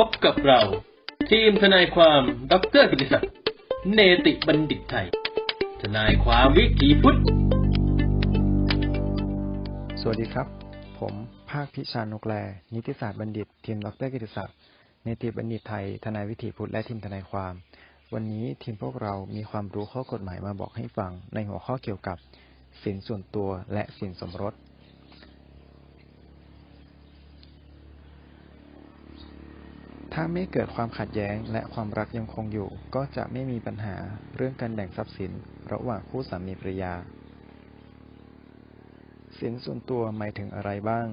พบกับเรา ทีมทนายความดรกิติศักดิ์เนติบัณฑิตไทย ทนายความวิถีพุทธ สวัสดีครับ ผมภาคพิชานกแล นิติศาสตร์บัณฑิต ทีมดรกิติศักดิ์เนติบัณฑิตไทย ทนายวิถีพุทธและทีมทนายความ วันนี้ทีมพวกเรามีความรู้ข้อกฎหมายมาบอกให้ฟังในหัวข้อเกี่ยวกับสินส่วนตัวและสินสมรส ถ้าไม่เกิดความขัดแย้งและความรักยังคงอยู่ ก็จะไม่มีปัญหาเรื่องการแบ่งทรัพย์สินระหว่างคู่สามีภรรยา สินส่วนตัวหมายถึงอะไรบ้าง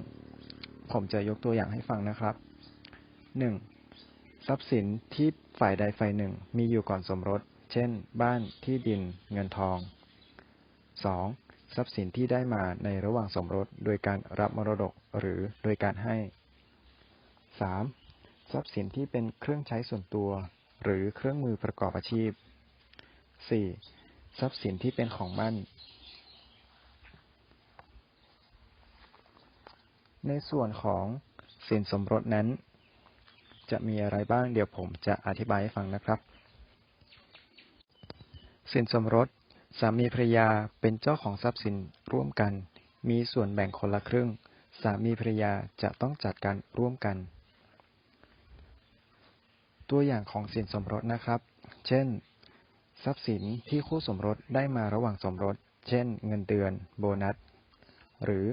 ผมจะยกตัวอย่างให้ฟังนะครับ 1. ทรัพย์สินที่ฝ่ายใดฝ่ายหนึ่งมีอยู่ก่อนสมรส เช่น บ้าน ที่ดิน เงินทอง 2. ทรัพย์สินที่ได้มาในระหว่างสมรส โดยการรับมรดกหรือโดยการให้ 3. ทรัพย์สินที่เป็นเครื่องใช้ส่วนตัว หรือเครื่องมือประกอบอาชีพ 4. ทรัพย์สินที่เป็นของมั่น ในส่วนของสินสมรสนั้น จะมีอะไรบ้างเดี๋ยวผมจะอธิบายให้ฟังนะครับ สินสมรสสามีภรรยาเป็นเจ้าของทรัพย์สินร่วมกัน มีส่วนแบ่งคนละครึ่ง สามีภรรยาจะต้องจัดการร่วมกัน ตัวอย่างของสินสมรสนะครับ เช่น ทรัพย์สินที่คู่สมรสได้มาระหว่างสมรส เช่น เงินเดือน โบนัส หรือ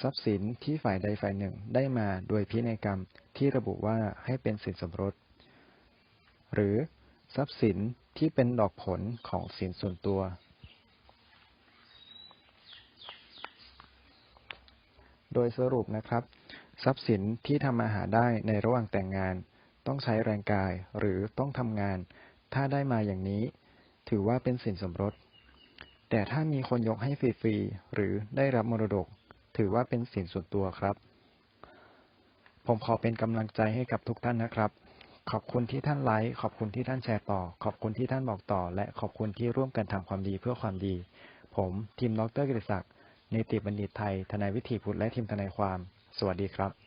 ทรัพย์สินที่ฝ่ายใดฝ่ายหนึ่งได้มาโดยพินัยกรรมที่ระบุว่าให้เป็นสินสมรส หรือทรัพย์สินที่เป็นดอกผลของสินส่วนตัว โดยสรุปนะครับ ทรัพย์สินที่ทำมาหาได้ในระหว่างแต่งงาน ต้องใช้แรงกายหรือต้องทำงาน ถ้าได้มาอย่างนี้ ถือว่าเป็นสินสมรส แต่ถ้ามีคนยกให้ฟรีๆหรือได้รับมรดก ถือว่าเป็นสินส่วนตัวครับ ผมขอเป็นกำลังใจให้กับทุกท่านนะครับ ขอบคุณที่ท่านไลค์ขอบคุณที่ท่านแชร์ต่อ ขอบคุณที่ท่านบอกต่อ และขอบคุณที่ร่วมกันทำความดีเพื่อความดี ผมทีมดรกิติศักดิ์เนติบัณฑิตไทยทนายวิถีพุทธและทีมทนายความ สวัสดีครับ